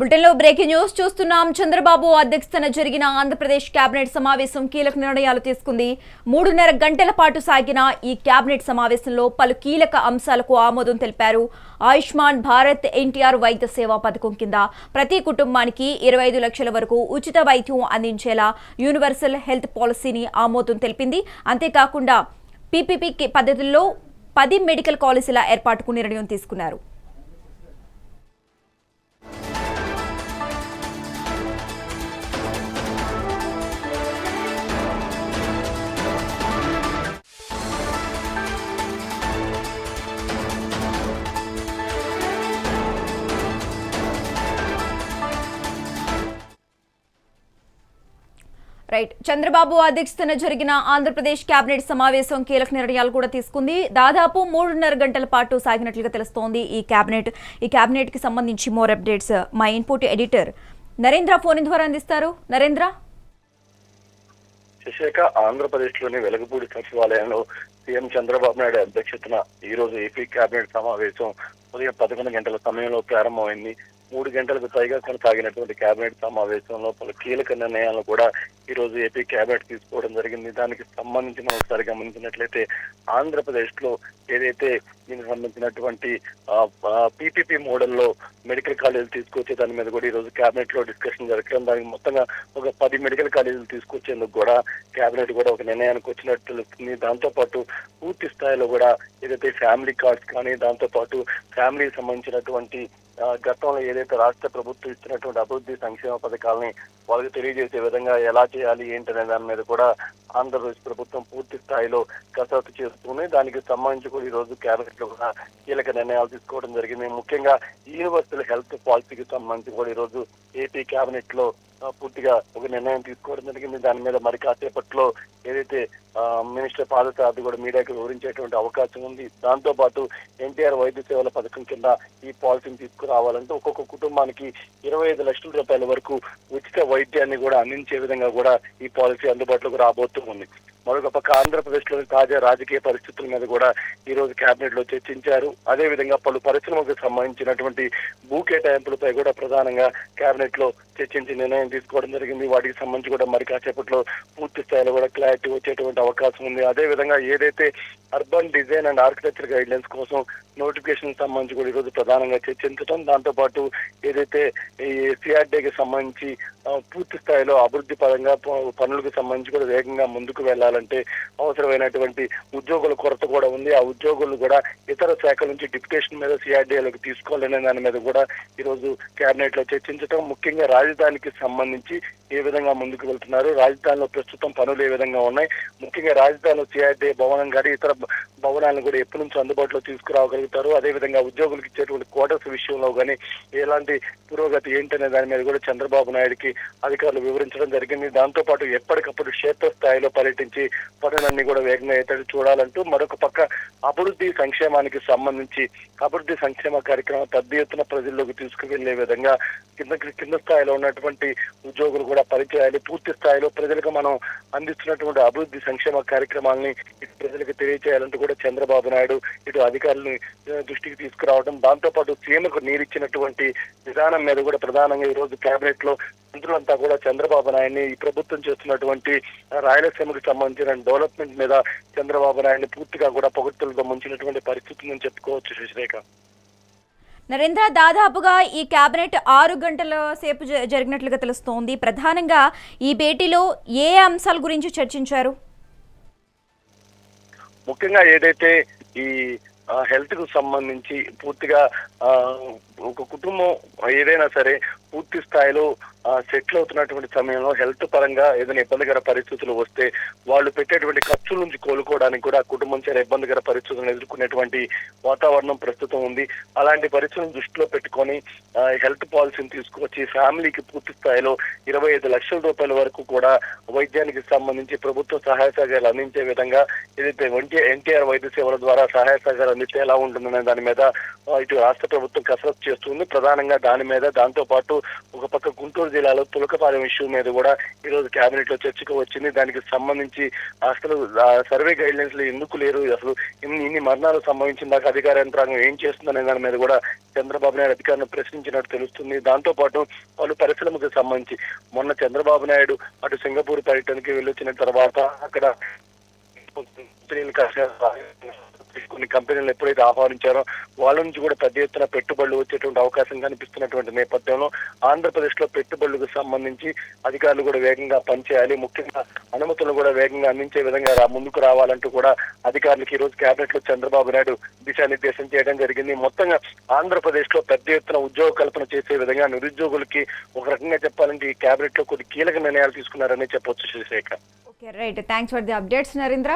బులెటిన్లో breaking news చూస్తున్నాం. చంద్రబాబు అధ్యక్షతన జరిగిన ఆంధ్రప్రదేశ్ కేబినెట్ సమావేశం కీలక నిర్ణయాలు తీసుకుంది. మూడున్నర గంటల పాటు సాగిన ఈ కేబినెట్ సమావేశంలో పలు కీలక అంశాలకు ఆమోదం తెలిపారు. ఆయుష్మాన్ భారత్ ఎన్టీఆర్ వైద్య సేవా పథకం కింద ప్రతి కుటుంబానికి ఇరవై ఐదు లక్షల వరకు ఉచిత వైద్యం అందించేలా యూనివర్సల్ హెల్త్ పాలసీని ఆమోదం తెలిపింది. అంతేకాకుండా పీపీపీ పద్ధతుల్లో పది మెడికల్ కాలేజీల ఏర్పాటుకు నిర్ణయం తీసుకున్నారు. రైట్. చంద్రబాబు అధ్యక్షతన జరిగిన ఆంధ్రప్రదేశ్ కేబినెట్ సమావేశం కీలక నిర్ణయాలు కూడా తీసుకుంది. దాదాపు మూడున్నర గంటల పాటు సాగినట్లుగా తెలుస్తోంది ఈ కేబినెట్ ఈ కేబినెట్కి సంబంధించి మోర్ అప్డేట్స్ మా ఇన్పుట్ ఎడిటర్ నరేంద్ర ఫోన్ ద్వారా అందిస్తారు. నరేంద్ర? శశాఖ ఆంధ్రప్రదేశ్లోని వెలగపూడి సచివాలయంలో సీఎం చంద్రబాబు నాయుడు అధ్యక్షతన ఈ రోజు ఏపీ కేబినెట్ సమావేశం ఉదయం పదకొండు గంటల సమయంలో ప్రారంభమైంది. మూడు గంటలకు పైగా కొనసాగినటువంటి కేబినెట్ సమావేశంలో పలు కీలక నిర్ణయాలను కూడా ఈ రోజు ఏపీ కేబినెట్ తీసుకోవడం జరిగింది. దానికి సంబంధించి మనం ఒకసారి గమనించినట్లయితే ఆంధ్రప్రదేశ్లో ఏదైతే దీనికి సంబంధించినటువంటి పీపీపీ మోడల్లో మెడికల్ కాలేజీలు తీసుకొచ్చే దాని మీద కూడా ఈ రోజు కేబినెట్లో డిస్కషన్ జరగడం దానికి మొత్తంగా ఒక పది మెడికల్ కాలేజీలు తీసుకొచ్చేందుకు కూడా కేబినెట్ కూడా ఒక నిర్ణయానికి వచ్చినట్టు తెలుస్తుంది. దాంతో పాటు పూర్తి స్థాయిలో కూడా ఏదైతే ఫ్యామిలీ కార్డ్స్ కానీ దాంతో పాటు ఫ్యామిలీకి సంబంధించినటువంటి గతంలో ఏదైతే రాష్ట్ర ప్రభుత్వం ఇచ్చినటువంటి అభివృద్ధి సంక్షేమ పథకాలని వాళ్ళకి తెలియజేసే విధంగా ఎలా చేయాలి ఏంటనే దాని మీద కూడా ఆంధ్రప్రదేశ్ ప్రభుత్వం పూర్తి స్థాయిలో కసరత్తు చేస్తుంది. దానికి సంబంధించి కూడా ఈ రోజు క్యాబినెట్లో కూడా కీలక నిర్ణయాలు తీసుకోవడం జరిగింది. ముఖ్యంగా యూనివర్సల్ హెల్త్ పాలసీకి సంబంధించి కూడా ఈ రోజు ఏపీ క్యాబినెట్లో పూర్తిగా ఒక నిర్ణయం తీసుకోవడం జరిగింది దాని మీద మరి కాసేపట్లో ఏదైతే మినిస్టర్ పాదసారథి కూడా మీడియాకి వివరించేటువంటి అవకాశం ఉంది. దాంతో పాటు ఎన్టీఆర్ వైద్య సేవల పథకం కింద ఈ పాలసీని తీసుకురావాలంటే ఒక్కొక్క కుటుంబానికి ఇరవై ఐదు లక్షల రూపాయల వరకు ఉచిత వైద్యాన్ని కూడా అందించే విధంగా కూడా ఈ పాలసీ అందుబాటులోకి రాబోతూ ఉంది. మరొక పక్క ఆంధ్రప్రదేశ్లోని తాజా రాజకీయ పరిస్థితుల మీద కూడా ఈ రోజు కేబినెట్లో చర్చించారు. అదే విధంగా పలు పరిశ్రమలకు సంబంధించినటువంటి భూ కేటాయింపులపై కూడా ప్రధానంగా కేబినెట్లో చర్చించి నిర్ణయం తీసుకోవడం జరిగింది. వాటికి సంబంధించి కూడా మరి కాసేపట్లో పూర్తి స్థాయిలో కూడా క్లారిటీ వచ్చేటువంటి అవకాశం ఉంది. అదే విధంగా ఏదైతే urban design and architecture guidelines కోసం నోటిఫికేషన్ సంబంధించి కూడా ఈరోజు ప్రధానంగా చర్చించడం దాంతో పాటు ఏదైతే ఈ సిఆర్డీకి సంబంధించి పూర్తి స్థాయిలో అభివృద్ధి పరంగా ప- పనులకు సంబంధించి కూడా వేగంగా ముందుకు వెళ్ళాలి వెళ్ళాలంటే అవసరమైనటువంటి ఉద్యోగుల కొరత కూడా ఉంది. ఆ ఉద్యోగులు కూడా ఇతర శాఖల నుంచి డిప్యుటేషన్ మీద సిఆర్డీఏలకు తీసుకోవాలనే దాని మీద కూడా ఈ రోజు కేబినెట్లో చర్చించడం ముఖ్యంగా రాజధానికి సంబంధించి ఏ విధంగా ముందుకు వెళ్తున్నారు రాజధానిలో ప్రస్తుతం పనులు ఏ విధంగా ఉన్నాయి ముఖ్యంగా రాజధానిలో సిఆర్డీఏ భవనం కానీ ఇతర భవనాలను కూడా ఎప్పటి నుంచి అందుబాటులో తీసుకురాగలుగుతారు. అదే విధంగా ఉద్యోగులకు ఇచ్చేటువంటి క్వార్టర్స్ విషయంలో కానీ ఎలాంటి పురోగతి ఏంటనే దాని మీద కూడా చంద్రబాబు నాయుడుకి అధికారులు వివరించడం జరిగింది. దాంతో పాటు ఎప్పటికప్పుడు క్షేత్ర స్థాయిలో పర్యటించి పనులన్నీ కూడా వేగంగా అయ్యేటట్టు చూడాలంటూ మరొక పక్క అభివృద్ధి సంక్షేమానికి సంబంధించి అభివృద్ధి సంక్షేమ కార్యక్రమం పెద్ద ఎత్తున ప్రజల్లోకి తీసుకువెళ్ళే విధంగా కింద కింద స్థాయిలో ఉన్నటువంటి ఉద్యోగులు కూడా పనిచేయాలి పూర్తి స్థాయిలో ప్రజలకు మనం అందిస్తున్నటువంటి అభివృద్ధి సంక్షేమ కార్యక్రమాలని ఇటు ప్రజలకు తెలియచేయాలంటూ కూడా చంద్రబాబు నాయుడు ఇటు అధికారులను దృష్టికి తీసుకురావడం. దాంతోపాటు సీఎంకు నీరిచ్చినటువంటి విధానం మీద కూడా ప్రధానంగా ఈ రోజు కేబినెట్లో మంత్రులంతా కూడా చంద్రబాబు నాయుడిని ఈ ప్రభుత్వం చేస్తున్నటువంటి రాయలసీమకు సంబంధించిన డెవలప్మెంట్ మీద చంద్రబాబు నాయుడిని పూర్తిగా కూడా పొగడ్తలతో ముంచినటువంటి పరిస్థితి ఉందని చెప్పుకోవచ్చు శశిరేఖ. నరేంద్ర దాదాపుగా ఈ కేబినెట్ ఆరు గంటల సేపు జరిగినట్లుగా తెలుస్తోంది. ప్రధానంగా ఈ భేటీలో ఏ అంశాల గురించి చర్చించారు? ముఖ్యంగా ఏదైతే ఈ హెల్త్కు సంబంధించి పూర్తిగా ఒక కుటుంబం ఏదైనా సరే పూర్తి స్థాయిలో సెటిల్ అవుతున్నటువంటి సమయంలో హెల్త్ పరంగా ఏదైనా ఇబ్బందికర పరిస్థితులు వస్తే వాళ్ళు పెట్టేటువంటి ఖర్చుల నుంచి కోలుకోవడానికి కూడా ఆ కుటుంబం చాలా ఇబ్బందికర పరిస్థితులను ఎదుర్కొనేటువంటి వాతావరణం ప్రస్తుతం ఉంది. అలాంటి పరిస్థితులను దృష్టిలో పెట్టుకొని హెల్త్ పాలసీని తీసుకువచ్చి ఫ్యామిలీకి పూర్తి స్థాయిలో ఇరవై ఐదు లక్షల రూపాయల వరకు కూడా వైద్యానికి సంబంధించి ప్రభుత్వ సహాయ సహకారాలు అందించే విధంగా ఏదైతే ఎన్టీఆర్ వైద్య సేవల ద్వారా సహాయ సహకారాలు అందిస్తే ఎలా ఉంటుందనే దాని మీద ఇటు రాష్ట్ర ప్రభుత్వం కసరత్తు చేస్తుంది. ప్రధానంగా దాని మీద దాంతో పాటు ఒక పక్క గుంటూరు జిల్లాలో తులకపాలెం ఇష్యూ మీద కూడా ఈ రోజు కేబినెట్లో చర్చకు వచ్చింది. దానికి సంబంధించి అసలు సర్వే గైడ్ లైన్స్లో ఎందుకు లేరు? అసలు ఇన్ని ఇన్ని మరణాలు సంభవించిన దాకా అధికార యంత్రాంగం ఏం చేస్తుందనే దాని మీద కూడా చంద్రబాబు నాయుడు అధికారులను ప్రశ్నించినట్టు తెలుస్తుంది. దాంతో పాటు పలు పరిశ్రమకు సంబంధించి మొన్న చంద్రబాబు నాయుడు అటు సింగపూర్ పర్యటనకి వెళ్ళొచ్చిన తర్వాత అక్కడ కొన్ని కంపెనీలు ఎప్పుడైతే ఆహ్వానించారో వాళ్ళ నుంచి కూడా పెద్ద ఎత్తున పెట్టుబడులు వచ్చేటువంటి అవకాశం కనిపిస్తున్నటువంటి నేపథ్యంలో ఆంధ్రప్రదేశ్లో పెట్టుబడులకు సంబంధించి అధికారులు కూడా వేగంగా పనిచేయాలి. ముఖ్యంగా అనుమతులు కూడా వేగంగా అందించే విధంగా ముందుకు రావాలంటూ కూడా అధికారులకు ఈ రోజు కేబినెట్లో చంద్రబాబు నాయుడు దిశానిర్దేశం చేయడం జరిగింది. మొత్తంగా ఆంధ్రప్రదేశ్లో పెద్ద ఎత్తున ఉద్యోగ కల్పన చేసే విధంగా నిరుద్యోగులకి ఒక రకంగా చెప్పాలంటే ఈ కేబినెట్లో కొన్ని కీలక నిర్ణయాలు తీసుకున్నారని చెప్పొచ్చు Srisekhar okay right thanks for the updates Narendra